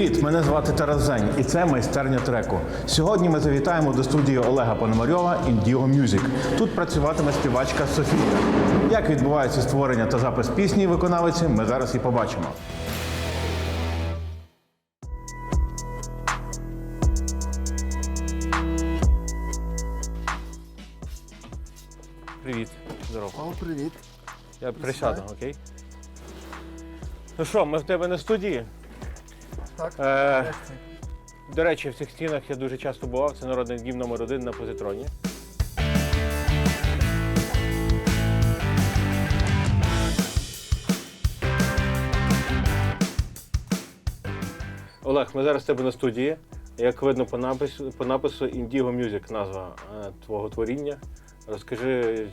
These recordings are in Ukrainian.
Привіт! Мене звати Тарас Зень, і це майстерня треку. Сьогодні ми завітаємо до студії Олега Пономарьова Indigo Music. Тут працюватиме співачка Софія. Як відбувається створення та запис пісні виконавиці, ми зараз і побачимо. Привіт, здорово. О, привіт. Я присяду, окей? Ну що, ми в тебе на студії. Так, Е. До речі, в цих стінах я дуже часто бував. Це народний дім номер один на позитроні. Олег, ми зараз в тебе на студії. Як видно по напису, по напису Indigo Music назва е, твого творіння. Розкажи,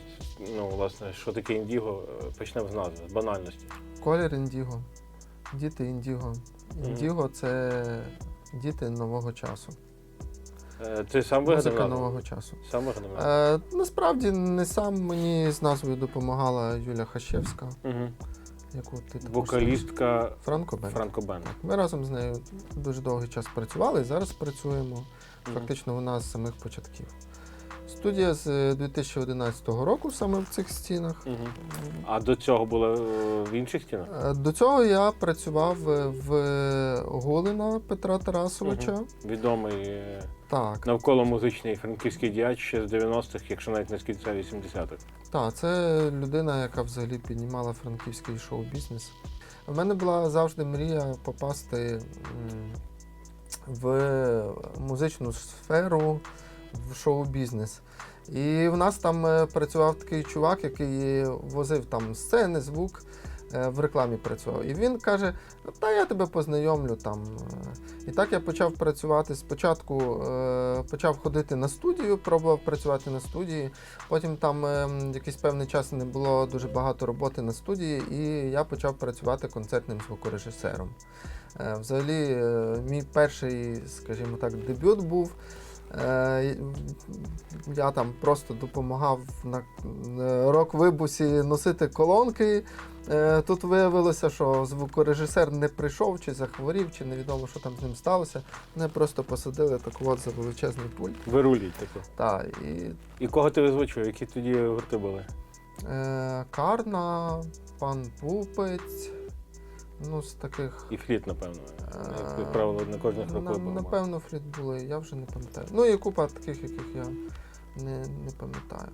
ну, власне, що таке індіго, почнемо з назви, з банальності. Колір індіго. Діти індіго. Індіго це діти нового часу. Е, Ти сам вигадав Музика нового часу. Сам вигадав? Е, насправді не сам мені з назвою допомагала Юля Хащевська, Угу. яку ти також Вокалістка. Франко Бен. Франко Бен. Ми разом з нею дуже довгий час працювали і зараз працюємо. Фактично вона з самих початків. Студія з 2011 року саме в цих стінах. Мгм. А до цього було е, в інших стінах? Е, До цього я працював е, в Голина Петра Тарасовича. Мгм. Відомий е, Так, навколо музичний франківський діяч ще з 90-х, якщо навіть не з кінця 80-х. так, це людина, яка взагалі піднімала франківський шоу-бізнес. У мене була завжди мрія попасти в музичну сферу, в шоу-бізнес. І в нас там е, працював такий чувак, який возив там сцени, звук, е, в рекламі працював. І він каже: Та я тебе познайомлю там. е». І так я почав працювати. Спочатку почав ходити на студію, пробував працювати на студії. Потім там е, якийсь певний час не було дуже багато роботи на студії, і я почав працювати концертним звукорежисером. Взагалі, мій перший, скажімо так, дебют був. Е, Я там просто допомагав на е, рок-вибусі носити колонки. Е, Тут виявилося, що звукорежисер не прийшов, чи захворів, чи невідомо, що там з ним сталося. Мене просто посадили так от за величезний пульт. Вируліть таке. Та, і І кого ти озвучив? Які тоді гурти були? Карна, пан Пупець. Ну, з таких. І фліт, напевно. Е, Як правило, на кожних роках було. Напевно, фліт були, я вже не пам'ятаю. Ну і купа таких, яких я не, не пам'ятаю.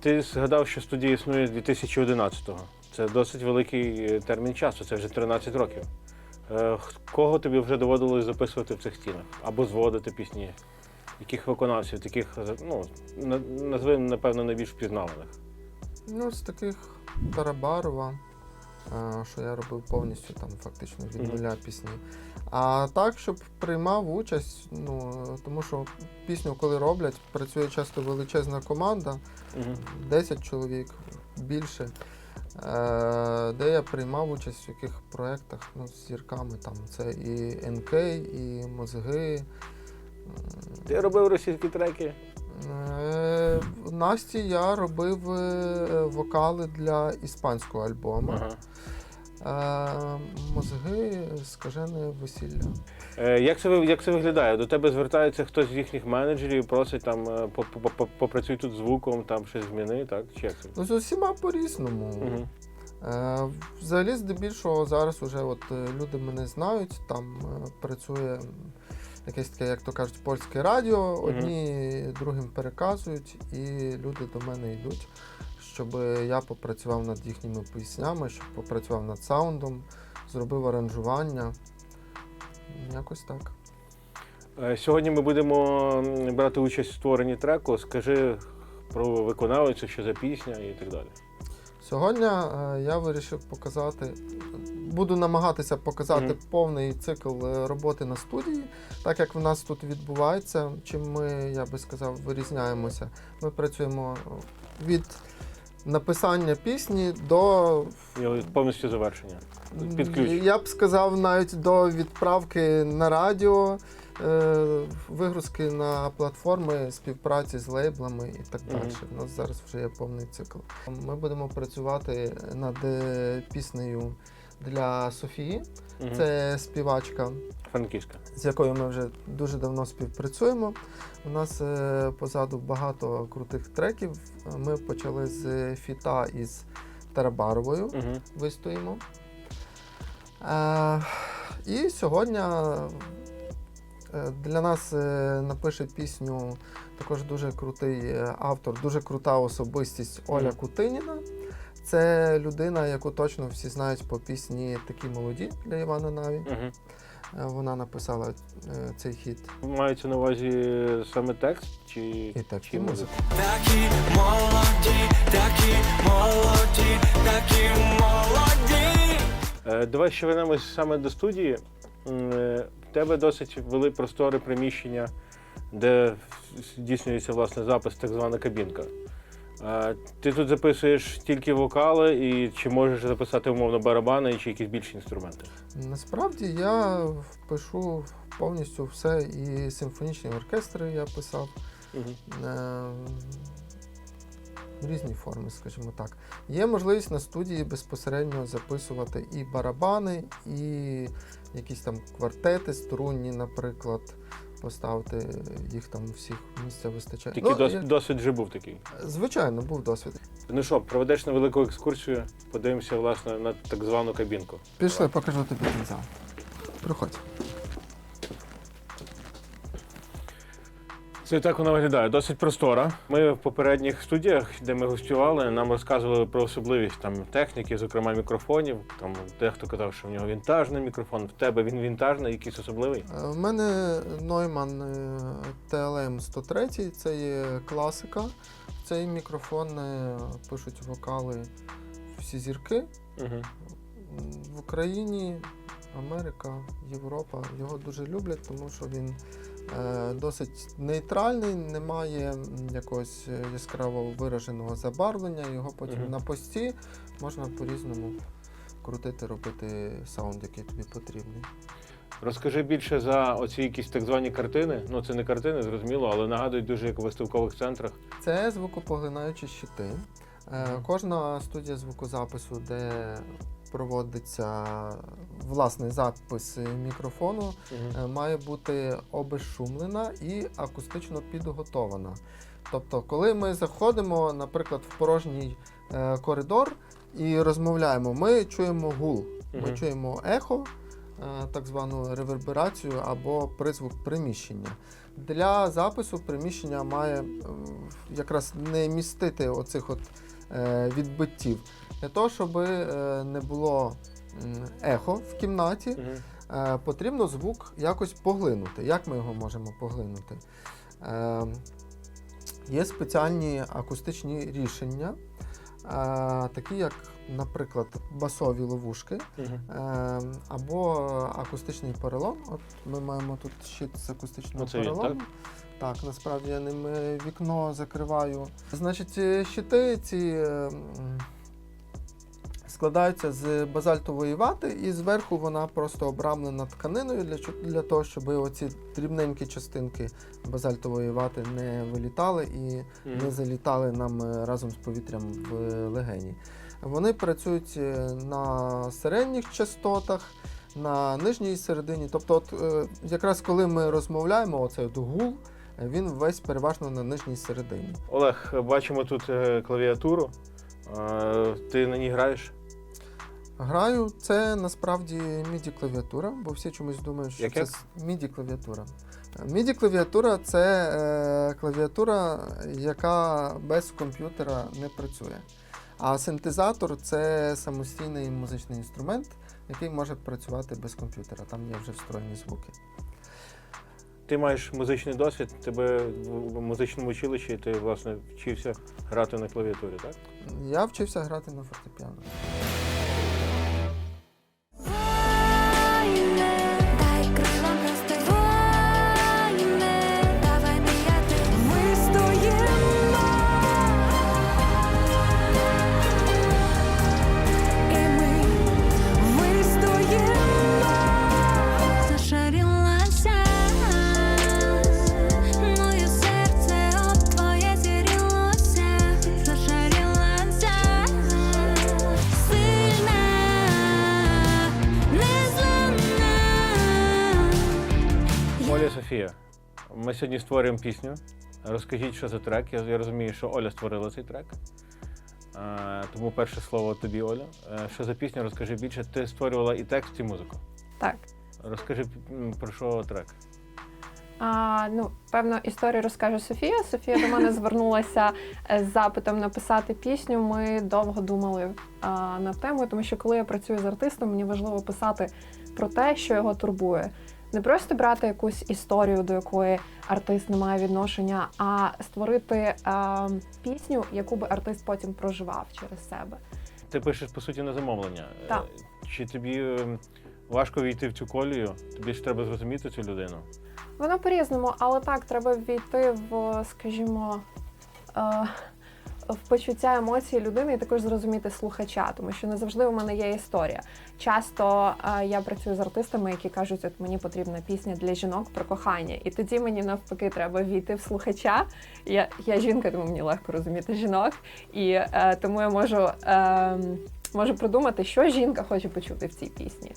Ти згадав, що студія існує з 2011-го. Це досить великий е, термін часу, це вже 13 років. Е, Кого тобі вже доводилось записувати в цих стінах? Або зводити пісні? Яких виконавців, таких, ну, назви, напевно, найбільш впізнаваних. Ну, з таких Тарабарова, що я робив повністю там фактично від нуля пісні. А так, щоб приймав участь, ну тому що пісню, коли роблять, працює часто величезна команда, Угу. 10 чоловік більше. Е, Де я приймав участь в яких проєктах ну, з зірками. Там це і НК, і мозги. Ти робив російські треки? В Насті я робив е, вокали для іспанського альбому. Ага. Е, Мозги скажене весілля. Е, Як це, як це виглядає? До тебе звертається хтось з їхніх менеджерів, просить там по- по- по- попрацюй тут звуком, там щось зміни, так? Чи як це? Ну, з усіма по-різному. Угу. Е, Взагалі, здебільшого, зараз уже от люди мене знають, там працює якесь таке, як то кажуть, польське радіо, одні другим переказують, і люди до мене йдуть, щоб я попрацював над їхніми піснями, щоб попрацював над саундом, зробив аранжування. Якось так. Е, Сьогодні ми будемо брати участь в створенні треку. Скажи про виконавицю, що за пісня і так далі. Сьогодні е, я вирішив показати, буду намагатися показати Мгм. повний цикл е, роботи на студії, так як в нас тут відбувається, чим ми, я би сказав, вирізняємося. Ми працюємо від написання пісні до повністю завершення. Під ключ. я б сказав, навіть до відправки на радіо, е, вигрузки на платформи, співпраці з лейблами і так далі. У нас зараз вже є повний цикл. Ми будемо працювати над е, піснею для Софії. Мгм. Це співачка, Франківська. з якою ми вже дуже давно співпрацюємо. У нас е, позаду багато крутих треків. Ми почали з фіта із Тарабаровою. Угу. вистоїмо. Е, і сьогодні е, для нас е, напише пісню також дуже крутий е, автор, дуже крута особистість Оля Мгм. Кутиніна. Це людина, яку точно всі знають по пісні Такі молоді для Івана Наві. Угу. Вона написала е, цей хіт Мається на увазі саме текст чи, і так, чи і музика? Такі молоді, такі молоді, такі молоді. Е, Давай ще вернемось саме до студії. В тебе досить вели простори приміщення, де здійснюється власне запис, так звана кабінка. Ти тут записуєш тільки вокали, і чи можеш записати умовно барабани чи якісь більші інструменти? Насправді я пишу повністю все, і симфонічні оркестри я писав. Угу. різні форми, скажімо так. Є можливість на студії безпосередньо записувати і барабани, і якісь там квартети, струнні, наприклад, поставити їх там всіх місця вистачає. Тільки дос, я- досвід вже був такий. Звичайно, був досвід. Ну що, проведеш невелику екскурсію, подивимося власне на так звану кабінку. Пішли, покажу тобі кінця. Приходь. Це так вона виглядає. Досить простора. Ми в попередніх студіях, де ми гостювали, нам розказували про особливість там техніки, зокрема мікрофонів. Там дехто казав, що в нього вінтажний мікрофон. В тебе він вінтажний, якийсь особливий. Е, В мене Neumann е, TLM 103, це є класика. Цей мікрофон е, пишуть вокали всі зірки. Угу. В Україні, Америка, Європа його дуже люблять, тому що він е, досить нейтральний, не має м, якогось е, яскраво вираженого забарвлення. Його потім Мгм. на пості можна по-різному крутити, робити саунд, який тобі потрібний. Розкажи більше за оці якісь так звані картини. Ну це не картини, зрозуміло, але нагадують дуже як у виставкових центрах. Це звукопоглинаючі щити. Е, Кожна студія звукозапису, де проводиться власний запис мікрофону, е, має бути обезшумлена і акустично підготована. Тобто, коли ми заходимо, наприклад, в порожній е, коридор і розмовляємо, ми чуємо гул, ми чуємо ехо, е, так звану реверберацію або призвук приміщення. Для запису приміщення має якраз не містити оцих от відбиттів. Для того, щоб е, не було ехо в кімнаті, е, потрібно звук якось поглинути. Як ми його можемо поглинути? Е, є спеціальні акустичні рішення, такі як, наприклад, басові ловушки або акустичний перелом. От ми маємо тут щит з акустичного Оце він, перелому. Так, насправді я ним вікно закриваю. Значить, щити ці складаються з базальтової вати, і зверху вона просто обрамлена тканиною для, для того, щоб оці дрібненькі частинки базальтової вати не вилітали і не залітали нам е, разом з повітрям в легені. Вони працюють е, на середніх частотах, на нижній середині. Тобто, от, е, якраз коли ми розмовляємо, оцей от гул, е, він весь переважно на нижній середині. Олег, бачимо тут е, клавіатуру. Е, Ти на ній граєш? Граю, це насправді MIDI клавіатура, бо всі чомусь думають, що Як це як? MIDI клавіатура. MIDI клавіатура це е, клавіатура, яка без комп'ютера не працює. А синтезатор це самостійний музичний інструмент, який може працювати без комп'ютера. Там є вже встроєні звуки. Ти маєш музичний досвід, тебе в музичному училищі ти власне вчився грати на клавіатурі, так? Я вчився грати на фортепіано. Сьогодні створюємо пісню. Розкажіть, що за трек. Я, я розумію, що Оля створила цей трек. Е, тому перше слово тобі, Оля. Е, що за пісню, розкажи більше. Ти створювала і текст, і музику. Так. Розкажи м, про що трек. А, ну, певно, історію розкаже Софія. Софія до мене звернулася е, з запитом написати пісню. Ми довго думали а, над темою, тому що коли я працюю з артистом, мені важливо писати про те, що його турбує. Не просто брати якусь історію, до якої артист не має відношення, а створити а, пісню, яку би артист потім проживав через себе. Ти пишеш по суті на замовлення. Е, Так. Чи тобі е, важко війти в цю колію? Тобі ж треба зрозуміти цю людину. Воно по-різному, але так, треба ввійти в, скажімо, е, в почуття емоцій людини і також зрозуміти слухача, тому що не завжди у мене є історія. Часто е, я працюю з артистами, які кажуть, от мені потрібна пісня для жінок про кохання. І тоді мені навпаки треба ввійти в слухача. Я, я жінка, тому мені легко розуміти жінок. І е, тому я можу, е, можу придумати, що жінка хоче почути в цій пісні.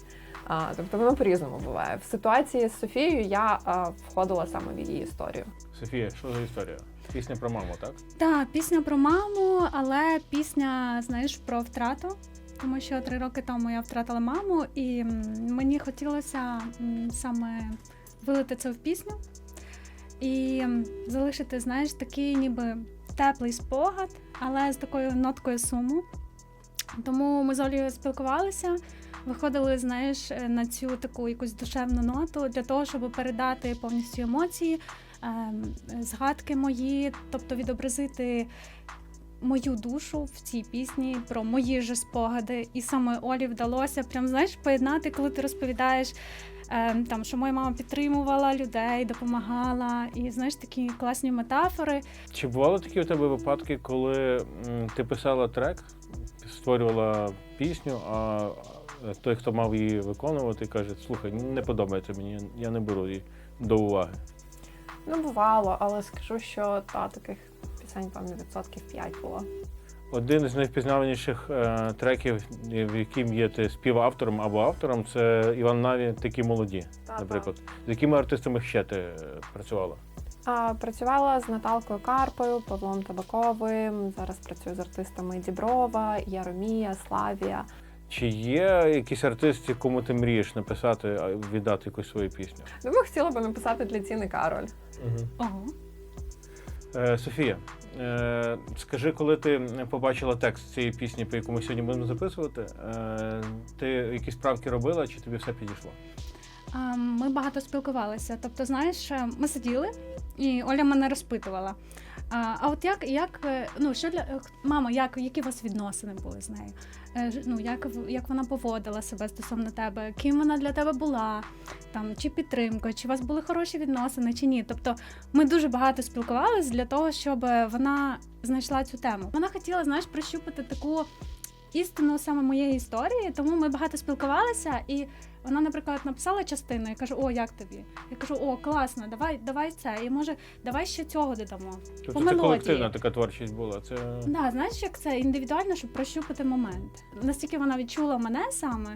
А, тобто воно по-різному буває. В ситуації з Софією я а, входила саме в її історію. Софія, що за історія? Пісня про маму, так? Так, пісня про маму, але пісня, знаєш, про втрату. Тому що три роки тому я втратила маму, і мені хотілося саме вилити це в пісню і залишити, знаєш, такий ніби теплий спогад, але з такою ноткою суму. Тому ми з Олею спілкувалися, виходили, знаєш, на цю таку якусь душевну ноту для того, щоб передати повністю емоції, ем, згадки мої, тобто відобразити мою душу в цій пісні про мої ж спогади. І саме Олі вдалося прям знаєш поєднати, коли ти розповідаєш. ем, Там, що моя мама підтримувала людей, допомагала, і знаєш такі класні метафори. Чи бували такі у тебе випадки, коли ти писала трек, створювала пісню, а той, хто мав її виконувати, каже: слухай, не подобається мені, я не беру її до уваги. Ну, бувало, але скажу, що та таких пісень, певно, відсотків 5 було. Один з найвпізнаваніших е, треків, в яким є ти співавтором або автором, це Іван Наві такі молоді, Та-та. наприклад. З якими артистами ще ти е, працювала? А, працювала з Наталкою Карпою, Павлом Табаковим. Зараз працюю з артистами Діброва, Яромія, Славія. Чи є якийсь артист, якому ти мрієш написати, а віддати якусь свою пісню? Думаю, хотіла би написати для Ціни Кароль. Ого. Е, Софія, е, скажи, коли ти побачила текст цієї пісні, по якому сьогодні будемо записувати, е, ти якісь правки робила, чи тобі все підійшло? Ми багато спілкувалися. Тобто, знаєш, е, ми сиділи, і Оля мене розпитувала. А, от як, як е, ну що для е, мамо, як які у вас відносини були з нею? Ну як як вона поводила себе стосовно тебе? Ким вона для тебе була? Там чи підтримкою, чи у вас були хороші відносини, чи ні? Тобто ми дуже багато спілкувалися для того, щоб вона знайшла цю тему. Вона хотіла, знаєш, прощупати таку істину саме моєї історії, тому ми багато спілкувалися і. Вона, наприклад, написала частину, я кажу, о, як тобі? Я кажу, о, класно, давай, давай це. І може, давай ще цього додамо. Тобто По це мелодії. колективна така творчість була. Це Да, знаєш, як це індивідуально, щоб прощупати момент. Настільки вона відчула мене саме,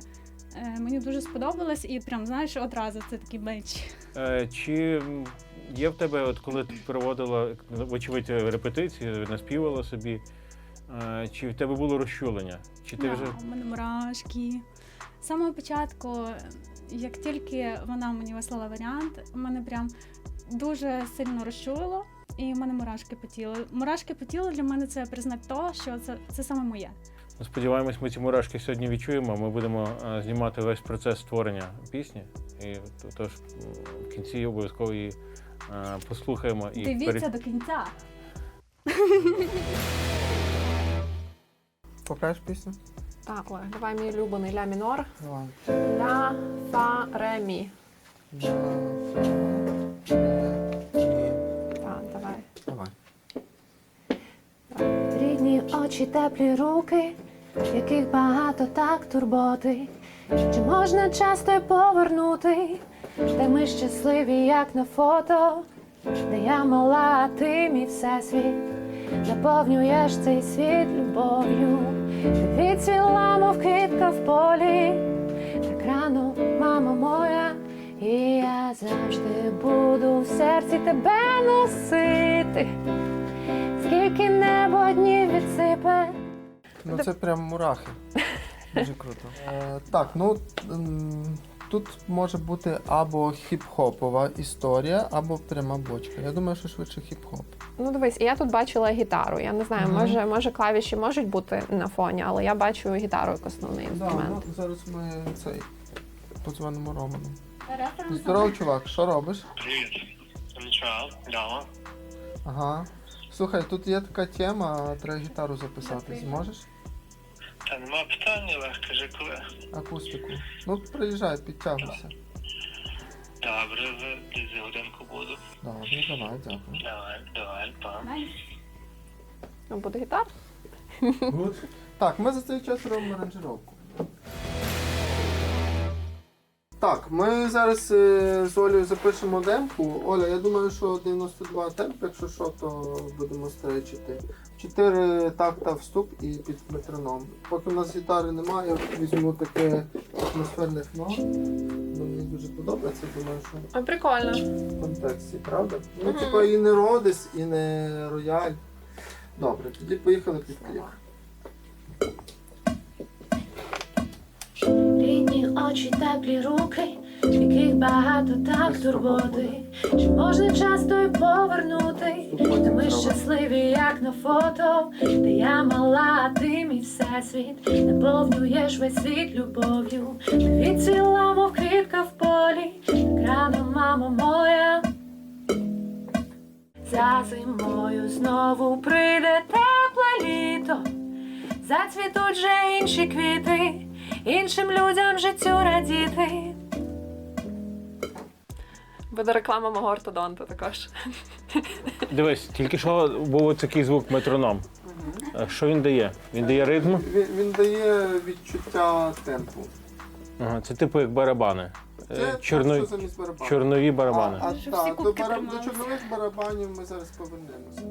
е, мені дуже сподобалось, і прям знаєш, одразу це такий меч. Е, Чи є в тебе, от коли ти проводила, вочевидь, репетиції, наспівала собі, е, чи в тебе було розчулення? Чи ти Да, вже У мене мурашки. З самого початку, як тільки вона мені вислала варіант, мене прям дуже сильно розчулило, і в мене мурашки по тілу. Мурашки по тілу для мене це признак того, що це, це саме моє. Ну, Сподіваємось, ми ці мурашки сьогодні відчуємо. Ми будемо е, знімати весь процес створення пісні. І тож в кінці обов'язково її е, послухаємо і Дивіться пере- до кінця. Покажеш пісню? Так, Олег, давай мій улюблений ля мінор. Давай. Ля, фа, ре, мі. Ні. Так, давай. Давай. Рідні очі, теплі руки, яких багато так турботи. Чи можна часто й повернути, де ми щасливі, як на фото, де я мала, а ти мій всесвіт, наповнюєш цей світ любов'ю, ти відцвіла, мов квітка в полі, так рано, мама моя, і я завжди буду в серці тебе носити, скільки небо днів відсипе. Ну це прям мурахи. Дуже круто. Е, так, ну тут може бути або хіп-хопова історія, або пряма бочка. Я думаю, що швидше хіп-хоп. Ну дивись, я тут бачила гітару. Я не знаю, Мгм. може, може клавіші можуть бути на фоні, але я бачу гітару як основний Да, ну, зараз ми цей подзвонимо Роману. Здорово, чувак, що робиш? Привіт. Нічого. Ага. Слухай, тут є така тема, треба гітару записати. Зможеш? Та нема питання, легко кажи коли. Акустику. Ну, приїжджай, підтягуйся. Добре, за- десь годинку буду. Добре, давай, дякую. Давай, давай, па. Ну, буде гітар. Так, ми за цей час робимо аранжировку. Так, ми зараз е, з Олею запишемо демку. Оля, я думаю, що 92 темп, якщо що, то будемо стречити. 4 такта вступ і під метроном. Поки у нас гітари немає, я візьму таке атмосферне фно. Ну, мені дуже подобається, думаю, що Ой, прикольно. в контексті, правда? Ну, Мгм. типа і не Родес, і не рояль. Добре, тоді поїхали під кліп. Рідні очі, теплі руки, в яких багато так турботи. Чи можна часто й повернути? Ми щасливі, як на фото, де я мала, а ти мій всесвіт, наповнюєш весь світ любов'ю. Ти відціла, мов квітка в полі, так рано, мамо моя. За зимою знову прийде тепле літо. Зацвітуть же інші квіти, іншим людям життю радіти. Буде реклама мого ортодонту також. Дивись, тільки що був такий звук метроном. Е, Що він дає? Він дає ритм. Він, він дає відчуття темпу. Ага, це типу як барабани. Е, Це Чорно... що замість барабану. Чорнові барабани. А, а, так, до, кубки бара... до чорнових барабанів ми зараз повернемося.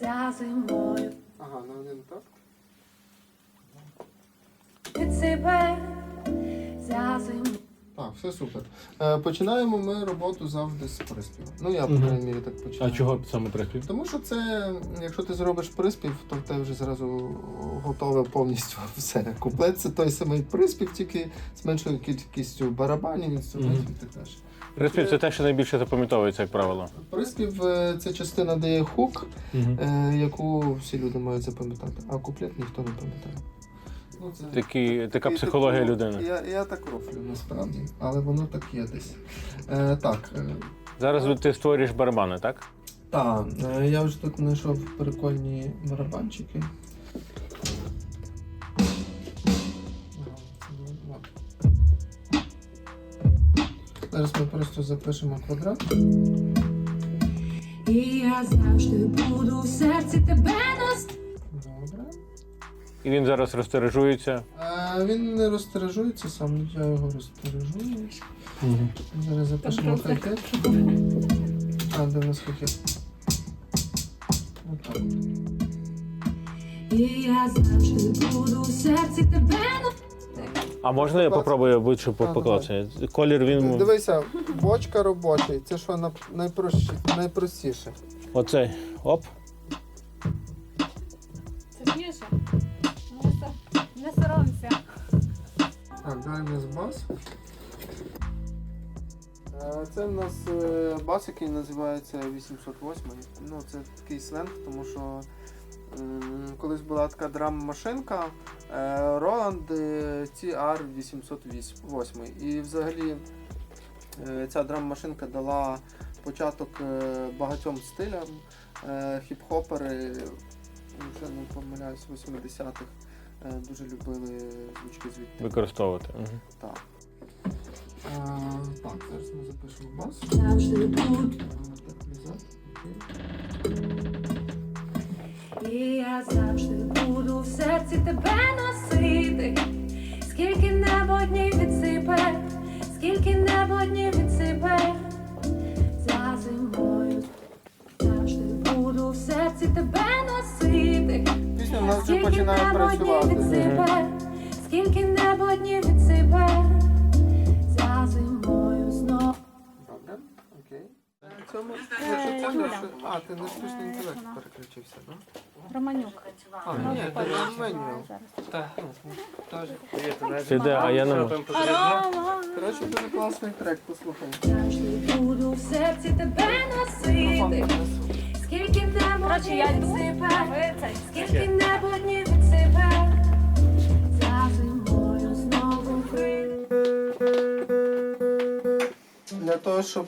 За зимою Ага, на один так. підсипе, за зимою. Так, все супер. Е, починаємо ми роботу завжди з приспіву. Ну, я, по Мгм. крайній мірі, так починаю. саме приспів? Тому що це, якщо ти зробиш приспів, то в тебе вже зразу готове повністю все. Куплет це той самий приспів, тільки з меншою кількістю барабанів, інструментів і так далі. Приспів це те, що найбільше запам'ятовується, як правило. Приспів е, це частина дає хук, е, яку всі люди мають запам'ятати, а куплет ніхто не пам'ятає. Ну, це Такі, така І психологія таку- людини. Я, я так рофлю насправді, але воно так є десь. Е, так, е, Зараз ти створюєш барабани, так? та, е, я вже тут знайшов прикольні барабанчики. Зараз ми просто запишемо квадрат. І я завжди буду в серці тебе носити. І він зараз розтережується. Е, він не розтиражується сам, я його розтиражую. Зараз запишемо Контрол-З. А, де в нас хай-хет? Отак. І я завжди буду в серці тебе. А можна я попробую будь-що А, поклацати? Колір він. Дивися, бочка робочий, це що на- найпрощі, найпростіше. Оцей. Оп. Так, далі в нас бас. Е, Це в нас е, бас, який називається 808. Ну, це такий сленг, тому що колись була така драм-машинка е, Roland е, CR808. І взагалі е, ця драм-машинка дала початок е, багатьом стилям. Е, Хіп-хопери, вже не помиляюсь, 80-х е, дуже любили звучки звідти. Використовувати. Так. А, так, зараз ми запишемо бас. Завжди. Окей. І я завжди буду в серці тебе носити. Скільки небо днів відсипе, скільки небо днів відсипе. За зимою завжди буду в серці тебе носити. Нас вже Скільки починає працювати. відсипе, скільки небо днів відсипе. За зимою Окей. В цьому, Е, якщо це Юля. наш- а, ти на штучний Е, інтелект вона. переключився, так? Романюк. А, Ну, ні, ти на меню. Зараз. Теж. Ти де, а я не можу. Коротше, дуже класний трек, послухай. Завжди буду в серці тебе носити. Скільки небо Коротше, я йду, а ви цей. скільки небо днів відсипе. За зимою знову прийде. Для того, щоб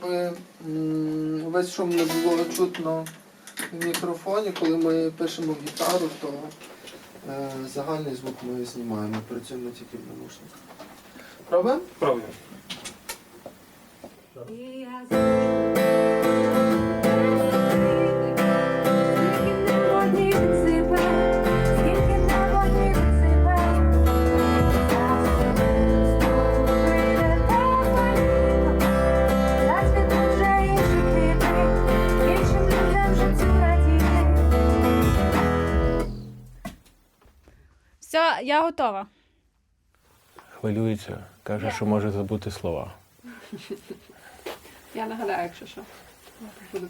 м, весь шум не було чутно в мікрофоні, коли ми пишемо гітару, то е, загальний звук ми знімаємо, працюємо тільки в наушниках. Пробуємо? Пробуємо. І я завжди Я готова. Хвилюється, каже, що може забути слова. Я нагадаю, якщо що.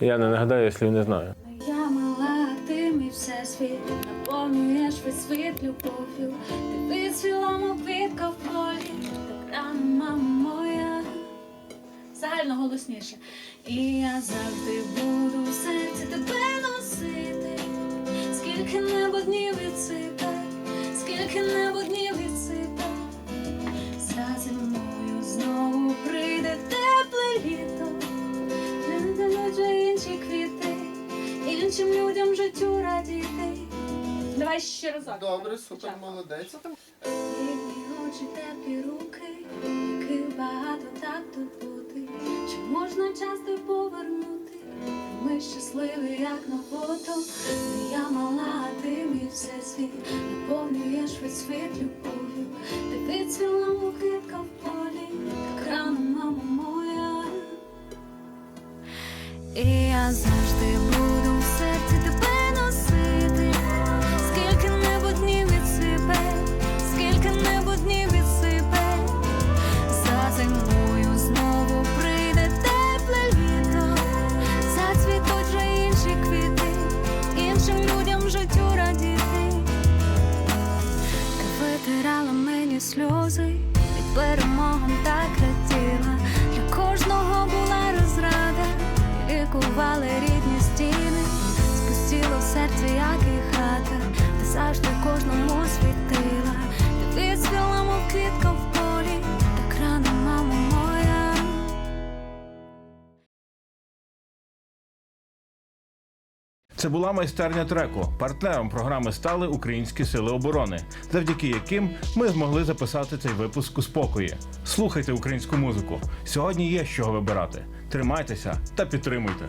Я не нагадаю, якщо не знаю. Я мала, ти мій всесвіт, наповнюєш весь світ любов'ю. Ти вицвіла, мов квітка в полі, так рано, мама моя. Загально голосніше. І я завжди буду в серці тебе носити. Скільки небо днів За зимою знову прийде тепле літо. Не дадуть інші квіти, іншим людям життю радіти. Давай ще разок. Добре, супер, молодець. Рідні очі, теплі руки, яких багато так тут бути. Чи можна часто повернути? Ми щасливий, як на фото. Не я мала, а ти мій всесвіт, наповнюєш весь світ любов'ю. Ти вицвіла квітка в полі, так рано, мама моя. І я завжди Спустіло як і хата, ти завжди кожному світила. Ти відсвіла, мов квітка в полі, так рано, мамо моя. Це була майстерня треку. Партнером програми стали Українські сили оборони, завдяки яким ми змогли записати цей випуск у спокої. Слухайте українську музику. Сьогодні є з чого вибирати. Тримайтеся та підтримуйте.